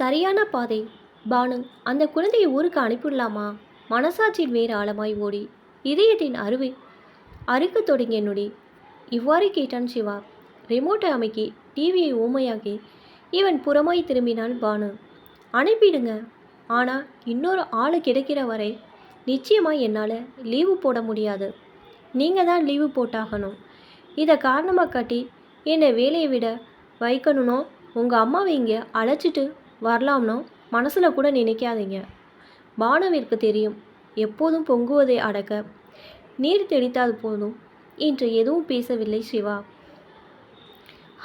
சரியான பாதை. பானு அந்த குழந்தையை ஊருக்கு அனுப்பிடலாமா மனசாட்சியின் வேறு ஆழமாய் ஓடி இதயத்தின் அருவை அறுக்கத் தொடங்கிய நொடி இவ்வாறு கேட்டான் சிவா. ரிமோட்டை அமைக்கி டிவியை ஊமையாக்கி இவன் புறமாய் திரும்பினான் பானு. அனுப்பிடுங்க ஆனால் இன்னொரு ஆள் கிடைக்கிற வரை நிச்சயமாக என்னால் லீவு போட முடியாது. நீங்கள் தான் லீவு போட்டாகணும். இதை காரணமாக காட்டி என்னை வேலையை விட வைக்கணும்னோ உங்கள் அம்மாவை இங்கே அழைச்சிட்டு வரலாம்னோ? மனசில் கூட நினைக்காதீங்க. பானுவிற்கு தெரியும் எப்போதும் பொங்குவதை அடக்க நீர் தெளித்தாது போதும் இன்று எதுவும் பேசவில்லை சிவா.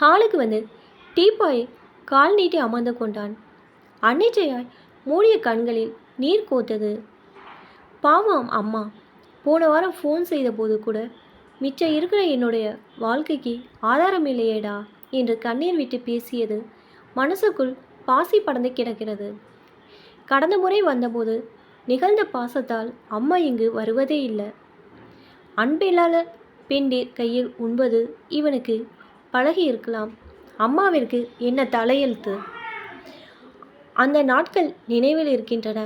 ஹாலுக்கு வந்து டீப்பாய் கால் நீட்டி அமர்ந்து கொண்டான். அன்னிச்சையாய் மூடிய கண்களில் நீர் கோத்தது. பாவம் அம்மா போன வாரம் ஃபோன் செய்தபோது கூட மிச்சம் இருக்கிற என்னுடைய வாழ்க்கைக்கு ஆதாரம் இல்லையேடா என்று கண்ணீர் விட்டு பேசியது மனசுக்குள் பாசி படந்து கிடக்கிறது. கடந்த முறை வந்தபோது நிகழ்ந்த பாசத்தால் அம்மா இங்கு வருவதே இல்லை. அன்பில்லாத பெண்டீர் கையில் உண்பது இவனுக்கு பழகி இருக்கலாம். அம்மாவிற்கு என்ன தலையெழுத்து? அந்த நாட்கள் நினைவில் இருக்கின்றன.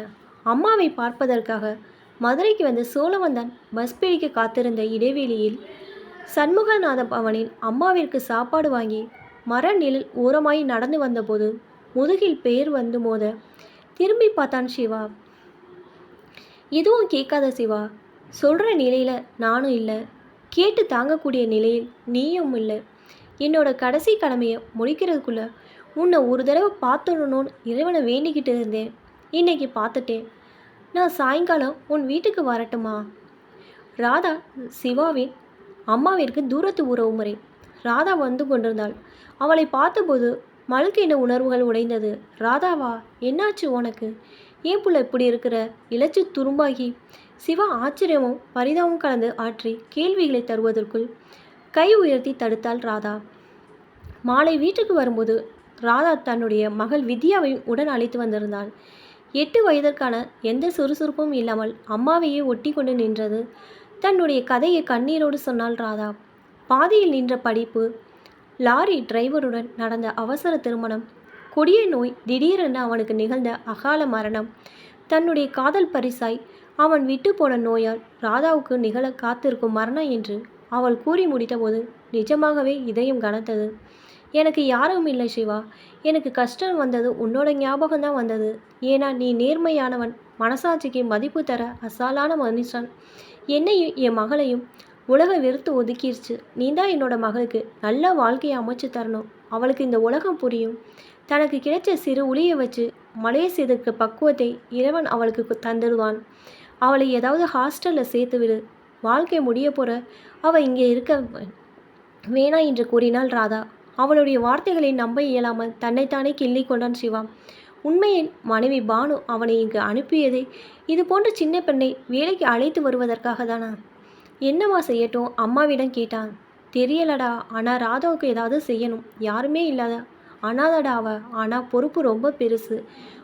அம்மாவை பார்ப்பதற்காக மதுரைக்கு வந்து சோழவந்தான் பஸ் பிடிக்க காத்திருந்த இடைவெளியில் சண்முகநாத பவனில் அம்மாவிற்கு சாப்பாடு வாங்கி மர நிழல் ஓரமாய் நடந்து வந்தபோது முதுகில் பெயர் வந்து மோத திரும்பி பார்த்தான் சிவா. எதுவும் கேட்காத சிவா. சொல்கிற நிலையில் நானும் இல்லை. கேட்டு தாங்கக்கூடிய நிலையில் நீயும் இல்லை. என்னோட கடைசி கடமையை முடிக்கிறதுக்குள்ள உன்னை ஒரு தடவை பார்த்துடணும்னு இறைவனை வேண்டிக்கிட்டு இருந்தேன். இன்னைக்கு பார்த்துட்டேன். நான் சாயங்காலம் உன் வீட்டுக்கு வரட்டுமா? ராதா சிவாவின் அம்மாவிற்கு தூரத்து உறவு முறை. ராதா வந்து கொண்டிருந்தாள். அவளை பார்த்தபோது மழுக்கின உணர்வுகள் உடைந்தது. ராதாவா என்னாச்சு உனக்கு? ஏன் புள்ள இப்படி இருக்கிற? இளச்சி துரும்பாகி. சிவா ஆச்சரியமும் பரிதாபமும் கலந்து ஆற்றி கேள்விகளை தருவதற்குள் கை உயர்த்தி தடுத்தாள் ராதா. மாலை வீட்டுக்கு வரும்போது ராதா தன்னுடைய மகள் வித்யாவையும் உடன் அழைத்து வந்திருந்தாள். எட்டு வயதிற்கான எந்த சுறுசுறுப்பும் இல்லாமல் அம்மாவையே ஒட்டி கொண்டு நின்றது. தன்னுடைய கதையை கண்ணீரோடு சொன்னாள் ராதா. பாதியில் நின்ற படிப்பு லாரி டிரைவருடன் நடந்த அவசர திருமணம். கொடிய நோய் திடீரென அவனுக்கு நிகழ்ந்த அகால மரணம். தன்னுடைய காதல் பரிசாய் அவன் விட்டு போன நோயால் ராதாவுக்கு நிகழ காத்திருக்கும் மரணம் என்று அவள் கூறி முடித்தபோது நிஜமாகவே இதயம் கனத்தது. எனக்கு யாரும் இல்லை சிவா. எனக்கு கஷ்டம் வந்தது உன்னோட ஞாபகம் தான் வந்தது. ஏன்னா நீ நேர்மையானவன். மனசாட்சிக்கு மதிப்பு தர அசாலான மனுஷன். என்னையும் என் மகளையும் உலகம் வெறுத்து ஒதுக்கிருச்சு. நீ தான் என்னோட மகளுக்கு நல்ல வாழ்க்கையை அமைச்சு தரணும். அவளுக்கு இந்த உலகம் புரியும். தனக்கு கிடைச்ச சிறு உளியை வச்சு மலையை செய்தற்கு பக்குவத்தை இறைவன் அவளுக்கு தந்துடுவான். அவளை ஏதாவது ஹாஸ்டலில் சேர்த்து விடு. வாழ்க்கை முடிய போகிற அவள் இங்கே இருக்க வேணா என்று கூறினாள் ராதா. அவளுடைய வார்த்தைகளை நம்ப இயலாமல் தன்னைத்தானே கிள்ளி கொண்டான் சிவா. உண்மையின் மனைவி பானு அவனை இங்கு அனுப்பியதே இது போன்ற சின்ன பெண்ணை வேலைக்கு அழைத்து வருவதற்காக தானா என்னவா செய்யட்டும்? அம்மாவிடம் கேட்டான். தெரியலடா ஆனால் ராதாவுக்கு ஏதாவது செய்யணும். யாருமே இல்லாத. அனாதடா அவ. ஆனால் பொறுப்பு ரொம்ப பெருசு.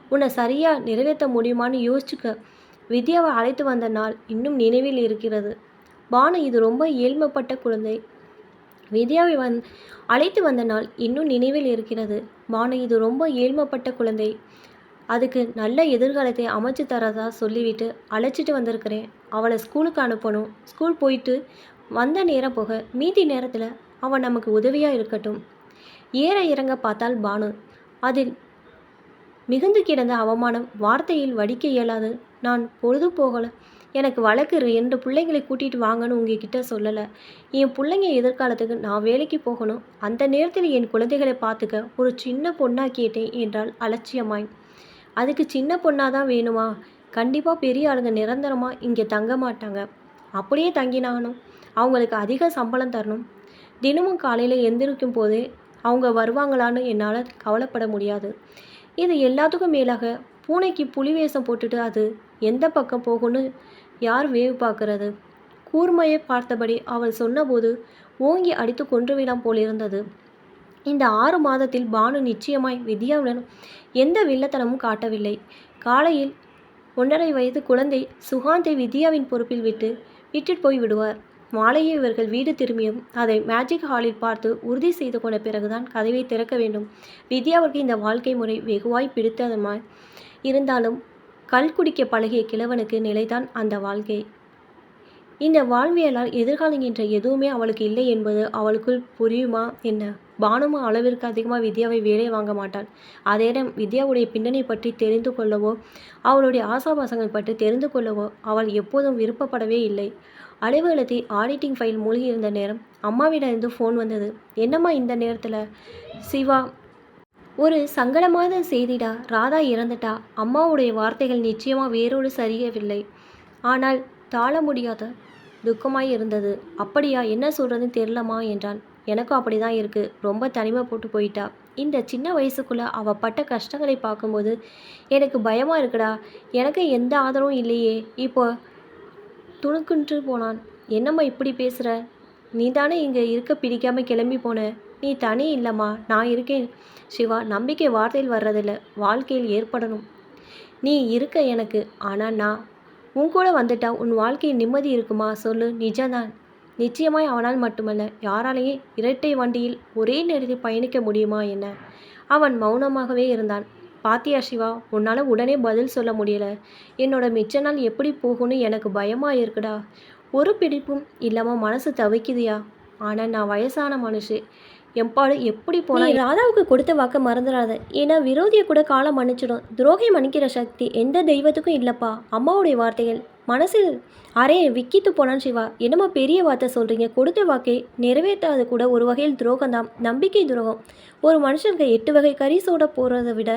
உன்னை சரியாக நிறைவேற்ற முடியுமான்னு யோசிச்சுக்க. வித்யாவை அழைத்து வந்த நாள் இன்னும் நினைவில் இருக்கிறது. பானு இது ரொம்ப ஏழ்மைப்பட்ட குழந்தை. வித்யாவை வந் அழைத்து வந்த நாள் இன்னும் நினைவில் இருக்கிறது. பானு இது ரொம்ப ஏழ்மைப்பட்ட குழந்தை. அதுக்கு நல்ல எதிர்காலத்தை அமைச்சு தரதா சொல்லிவிட்டு அழைச்சிட்டு வந்திருக்கிறேன். அவளை ஸ்கூலுக்கு அனுப்பணும். ஸ்கூல் போயிட்டு வந்த நேரம் போக மீதி நேரத்தில் அவன் நமக்கு உதவியாக இருக்கட்டும். ஏற இறங்க பார்த்தால் பானு. அதில் மிகுந்து கிடந்த அவமானம் வார்த்தையில் வடிக்க இயலாது. நான் பொழுது போகல. எனக்கு வழக்கு ரெண்டு பிள்ளைங்களை கூட்டிகிட்டு வாங்கன்னு உங்ககிட்ட சொல்லலை. என் பிள்ளைங்க எதிர்காலத்துக்கு நான் வேலைக்கு போகணும். அந்த நேரத்தில் என் குழந்தைகளை பார்த்துக்க ஒரு சின்ன பொண்ணாக கேட்டேன் என்றால் அலட்சியமாய். அதுக்கு சின்ன பொண்ணாக தான் வேணுமா? கண்டிப்பாக பெரிய ஆளுங்க நிரந்தரமாக இங்கே தங்க மாட்டாங்க. அப்படியே தங்கினாகணும். அவங்களுக்கு அதிக சம்பளம் தரணும். தினமும் காலையில் எந்திரிக்கும் போதே அவங்க வருவாங்களான்னு என்னால் கவலைப்பட முடியாது. இது எல்லாத்துக்கும் மேலாக பூனைக்கு புலி வேஷம் போட்டுட்டு அது எந்த பக்கம் போகும்னு யார் வேவு பார்க்கறது? கூர்மையை பார்த்தபடி அவள் சொன்னபோது ஓங்கி அடித்து கொன்றுவிடாம் போலிருந்தது. இந்த ஆறு மாதத்தில் பானு நிச்சயமாய் வித்யாவுடன் எந்த வில்லத்தனமும் காட்டவில்லை. காலையில் ஒன்றரை வயது குழந்தை சுகாந்தை வித்யாவின் பொறுப்பில் விட்டு விட்டுட்டு போய் விடுவார். மாலையே இவர்கள் வீடு திரும்பியும் அதை மேஜிக் ஹாலில் பார்த்து உறுதி செய்து கொண்ட பிறகுதான் கதவை திறக்க வேண்டும். வித்யாவிற்கு இந்த வாழ்க்கை முறை வெகுவாய் பிடித்ததுமாய் இருந்தாலும் கல் குடிக்க பழகிய கிழவனுக்கு நிலைதான் அந்த வாழ்க்கை. இந்த வாழ்வியலால் எதிர்காலம் என்ற எதுவுமே அவளுக்கு இல்லை என்பது அவளுக்குள் புரியுமா என்ன? பானுமா அளவிற்கு அதிகமாக வித்யாவை வேலை வாங்க மாட்டாள். அதே நேரம் வித்யாவுடைய பின்னணி பற்றி தெரிந்து கொள்ளவோ அவளுடைய ஆசாபாசங்கள் பற்றி தெரிந்து கொள்ளவோ அவள் எப்போதும் விருப்பப்படவே இல்லை. அலுவலகத்தில் ஆடிட்டிங் ஃபைல் மூழ்கியிருந்த நேரம் அம்மாவிடமிருந்து ஃபோன் வந்தது. என்னம்மா இந்த நேரத்தில்? சிவா ஒரு சங்கடமான செய்திடா. ராதா இறந்துட்டா. அம்மாவுடைய வார்த்தைகள் நிச்சயமாக வேரோடு சரியவில்லை. ஆனால் தாழ முடியாத துக்கமாய் இருந்தது. அப்படியா என்ன சொல்கிறதுன்னு தெரிலமா என்றான். எனக்கும் அப்படி தான் இருக்குது ரொம்ப தனிமை போட்டு போயிட்டா. இந்த சின்ன வயசுக்குள்ளே அவள் பட்ட கஷ்டங்களை பார்க்கும்போது எனக்கு பயமாக இருக்குடா. எனக்கு எந்த ஆதரவும் இல்லையே. இப்போ துணுக்குன்று போனான். என்னம்மா இப்படி பேசுகிற நீ தானே இங்கே இருக்க பிடிக்காமல் கிளம்பி போன. நீ தனி இல்லைம்மா. நான் இருக்கேன். சிவா நம்பிக்கை வார்த்தையில் வர்றதில்ல. வாழ்க்கையில் ஏற்படணும். நீ இருக்க எனக்கு. ஆனால் நான் உன் கூட வந்துட்டா உன் வாழ்க்கையில் நிம்மதி இருக்குமா? சொல்லு. நிஜம்தான். நிச்சயமாய் அவனால் மட்டுமல்ல யாராலேயே இரட்டை வண்டியில் ஒரே நேரத்தில் பயணிக்க முடியுமா என்ன? அவன் மௌனமாகவே இருந்தான். பாத்தியா சிவா உன்னால் உடனே பதில் சொல்ல முடியல. என்னோட மிச்ச நாள் எப்படி போகும்னு எனக்கு பயமாக இருக்குடா. ஒரு பிடிப்பும் இல்லாமல் மனசு தவிக்குதியா? ஆனால் நான் வயசான மனுஷு. எம்பாடு எப்படி போனா ராதாவுக்கு கொடுத்த வாக்க மறந்துடாத ஏன்னா விரோதியை கூட காலம் மன்னிச்சிடும். துரோகம் மன்னிக்கிற சக்தி எந்த தெய்வத்துக்கும் இல்லைப்பா. அம்மாவுடைய வார்த்தைகள். மனசில் அரே விக்கித்து போனான் சிவா. என்னமோ பெரிய வார்த்தை சொல்கிறீங்க கொடுத்த வாக்கை நிறைவேற்றாது கூட ஒரு வகையில் துரோகம்தான். நம்பிக்கை துரோகம். ஒரு மனுஷனுக்கு எட்டு வகை கறி சோட போகிறத விட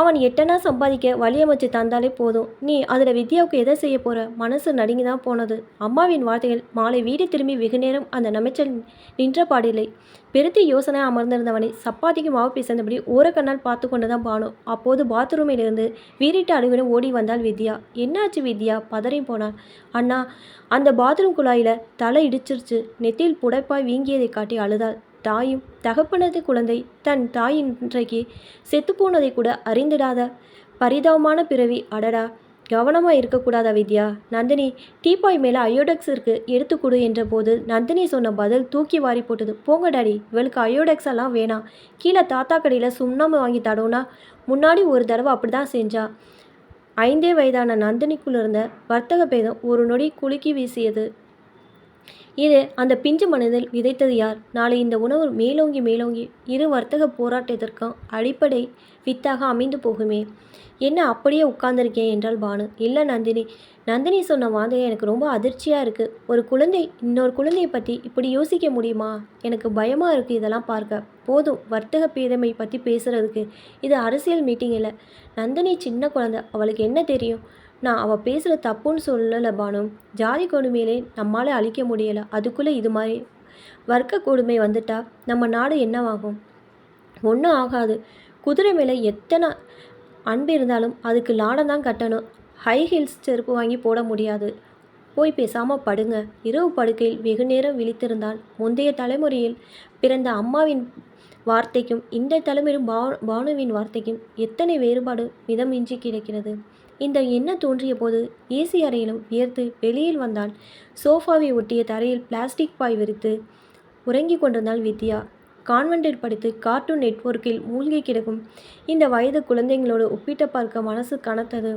அவன் எட்டனா சம்பாதிக்க வழியமைச்சு தந்தாலே போதும். நீ அதில் வித்யாவுக்கு எதை செய்ய போகிற மனசு நடுங்கி தான் போனது. அம்மாவின் வார்த்தைகள். மாலை வீடு திரும்பி வெகு நேரம் அந்த நமைச்சல் நின்ற பாடில்லை. பெருத்தி யோசனை அமர்ந்திருந்தவனை சப்பாத்திக்கு மாவு பிசைந்தபடி ஓரக்கண்ணால் பார்த்து கொண்டு தான் பானு. அப்போது பாத்ரூமிலிருந்து வீரிட்டு அழுவின ஓடி வந்தாள் வித்யா. என்னாச்சு வித்யா? பதறி போனாள். அண்ணா அந்த பாத்ரூம் குழாயில் தலை இடிச்சிருச்சு. நெத்தியில் புடைப்பாய் வீங்கியதை காட்டி அழுதாள். தாயும் தகப்பனது குழந்தை தன் தாய் இன்றைக்கு செத்துப்போனதை கூட அறிந்திடாத பரிதாபமான பிறவி. அடடா! கவனமாக இருக்கக்கூடாதா வித்யா? நந்தினி டீபாய் மேலே அயோடெக்ஸ் இருக்கு எடுத்து கொடு என்ற போது நந்தினி சொன்ன பதில் தூக்கி வாரி போட்டது. போங்க டாடி இவளுக்கு அயோடெக்ஸ் எல்லாம் வேணாம் கீழே தாத்தா கடையில் சுண்ணாம்பு வாங்கி தடவுனா முன்னாடி ஒரு தடவை அப்படி தான் செஞ்சா. ஐந்தே வயதான நந்தினிக்குள்ளே இருந்த வர்த்தக பேதம் ஒரு நொடி குலுக்கி வீசியது. இது அந்த பிஞ்சு மனதில் விதைத்தது யார்? நாளை இந்த உணவு மேலோங்கி மேலோங்கி இரு வர்த்தக போராட்டத்திற்கும் அடிப்படை வித்தாக அமைந்து போகுமே. என்ன அப்படியே உட்கார்ந்திருக்கேன் என்றால் பானு. இல்லை நந்தினி நந்தினி சொன்ன வார்த்தை எனக்கு ரொம்ப அதிர்ச்சியாக இருக்குது ஒரு குழந்தை இன்னொரு குழந்தையை பற்றி இப்படி யோசிக்க முடியுமா? எனக்கு பயமாக இருக்குது இதெல்லாம் பார்க்க. போதும் வர்த்தக பேதமை பற்றி பேசுகிறதுக்கு இது அரசியல் மீட்டிங் இல்லை. நந்தினி சின்ன குழந்தை. அவளுக்கு என்ன தெரியும்? நான் அவள் பேசுகிற தப்புன்னு சொல்லலை பானு. ஜாதி கொடுமையிலே நம்மளால் அழிக்க முடியலை. அதுக்குள்ளே இது மாதிரி வர்க்க கொடுமை வந்துட்டா நம்ம நாடு என்னவாகும்? ஒன்றும் ஆகாது. குதிரை மேலே எத்தனை அன்பு இருந்தாலும் அதுக்கு லாடம் தான் கட்டணும். ஹை ஹீல்ஸ் செருப்பு வாங்கி போட முடியாது. போய் பேசாமல் படுங்க. இரவு படுக்கையில் வெகு நேரம் விழித்திருந்தால் முந்தைய தலைமுறையில் பிறந்த அம்மாவின் வார்த்தைக்கும் இந்த தலைமுறையும் பா பானுவின் வார்த்தைக்கும் எத்தனை வேறுபாடு மிதமின்றி கிடக்கிறது? இந்த எண்ணம் தோன்றிய போது ஏசி அறையிலும் வியர்த்து வெளியில் வந்தான். சோஃபாவை ஒட்டிய தரையில் பிளாஸ்டிக் பாய் விரித்து உறங்கிக் கொண்டிருந்தாள் வித்யா. கான்வென்ட்டில் படித்து கார்ட்டூன் நெட்வொர்க்கில் மூழ்கி கிடக்கும் இந்த வயது குழந்தைங்களோடு ஒப்பிட்டு பார்க்க மனசு கனத்தது.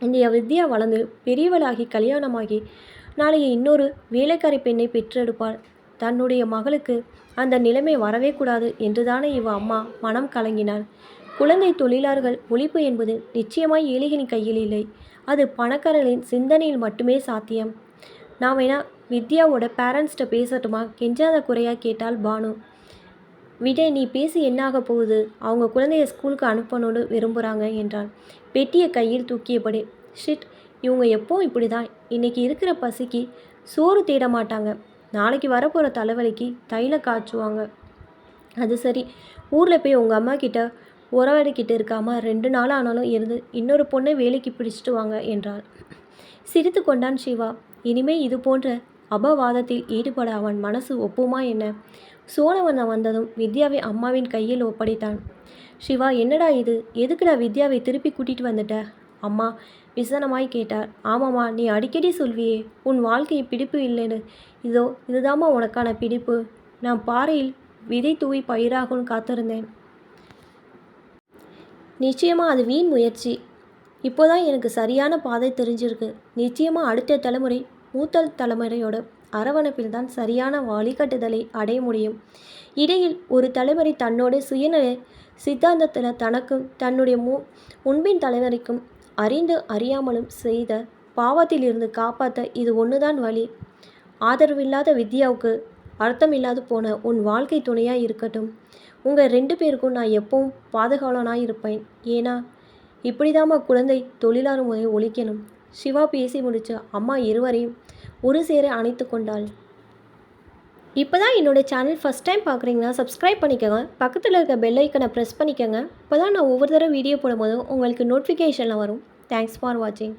இந்த வித்யா வளர்ந்து பெரியவளாகி கல்யாணமாகி நாளைய இன்னொரு வேலைக்காரி பெண்ணை பெற்றெடுப்பாள். தன்னுடைய மகளுக்கு அந்த நிலைமை வரவே கூடாது என்றுதானே இவ அம்மா மனம் கலங்கினாள். குழந்தை தொழிலாளர்கள் ஒழிப்பு என்பது நிச்சயமாய் ஏழைகளின் கையில் இல்லை. அது பணக்காரர்களின் சிந்தனையில் மட்டுமே சாத்தியம். நான் வேணா வித்யாவோட பேரண்ட்ஸ்கிட்ட பேசட்டுமா? கெஞ்சாத குறையாக கேட்டால் பானு. விஜய் நீ பேசி என்னாக போகுது? அவங்க குழந்தைய ஸ்கூலுக்கு அனுப்பணும்னு விரும்புகிறாங்க என்றான். பெட்டியை கையில் தூக்கியபடி ஷிட் இவங்க எப்பவும் இப்படி தான் இன்றைக்கி இருக்கிற பசிக்கு சோறு தேட மாட்டாங்க. நாளைக்கு வரப்போகிற தலைவலிக்கு தைல காய்ச்சுவாங்க. அது சரி. ஊரில் போய் உங்கள் அம்மா கிட்ட உறவடைக்கிட்டு இருக்காம ரெண்டு நாள் ஆனாலும் இருந்து இன்னொரு பொண்ணை வேலைக்கு பிடிச்சிட்டு வாங்க என்றாள். சிரித்து கொண்டான் சிவா. இனிமே இது போன்ற அபவாதத்தில் ஈடுபட அவன் மனசு ஒப்புமா என்ன? சோழவனை வந்ததும் வித்யாவை அம்மாவின் கையில் ஒப்படைத்தான். சிவா என்னடா இது? எதுக்குடா வித்யாவை திருப்பி கூட்டிகிட்டு வந்துட்ட? அம்மா விசனமாய் கேட்டார். ஆமாம்மா நீ அடிக்கடி சொல்வியே உன் வாழ்க்கையை பிடிப்பு இல்லைன்னு. இதோ இதுதாம்மா உனக்கான பிடிப்பு. நான் பாறையில் விதை தூவி பயிராகும் காத்திருந்தேன். நிச்சயமாக அது வீண் முயற்சி. இப்போதான் எனக்கு சரியான பாதை தெரிஞ்சிருக்கு. நிச்சயமாக அடுத்த தலைமுறை மூத்த தலைமுறையோட அரவணைப்பில் தான் சரியான வழிகாட்டுதலை அடைய முடியும். இடையில் ஒரு தலைமுறை தன்னோட சுயநல சித்தாந்தத்தில் தனக்கும் தன்னுடைய மு முன்பின் தலைமுறைக்கும் அறிந்து அறியாமலும் செய்த பாவத்திலிருந்து காப்பாற்ற இது ஒன்றுதான் வழி. ஆதரவில்லாத வித்யாவுக்கு அர்த்தமில்லாது போன உன் வாழ்க்கை துணையாக இருக்கட்டும். உங்கள் ரெண்டு பேருக்கும் நான் எப்பவும் பாதுகாவலனாக இருப்பேன். ஏன்னா இப்படிதாம்மா குழந்தை தொழிலாளர் முறை ஒழிக்கணும். சிவா பேசி முடிச்சு அம்மா இருவரையும் ஒரு சேர அணைத்து கொண்டாள். இப்போ தான் என்னோடய சேனல் ஃபஸ்ட் டைம் பார்க்குறீங்கன்னா சப்ஸ்கிரைப் பண்ணிக்கோங்க. பக்கத்தில் இருக்க பெல் ஐக்கனை ப்ரெஸ் பண்ணிக்கோங்க. இப்போ தான் நான் ஒவ்வொரு தடவை வீடியோ போடும்போதும் உங்களுக்கு நோட்டிஃபிகேஷனில் வரும். தேங்க்ஸ் ஃபார் வாட்சிங்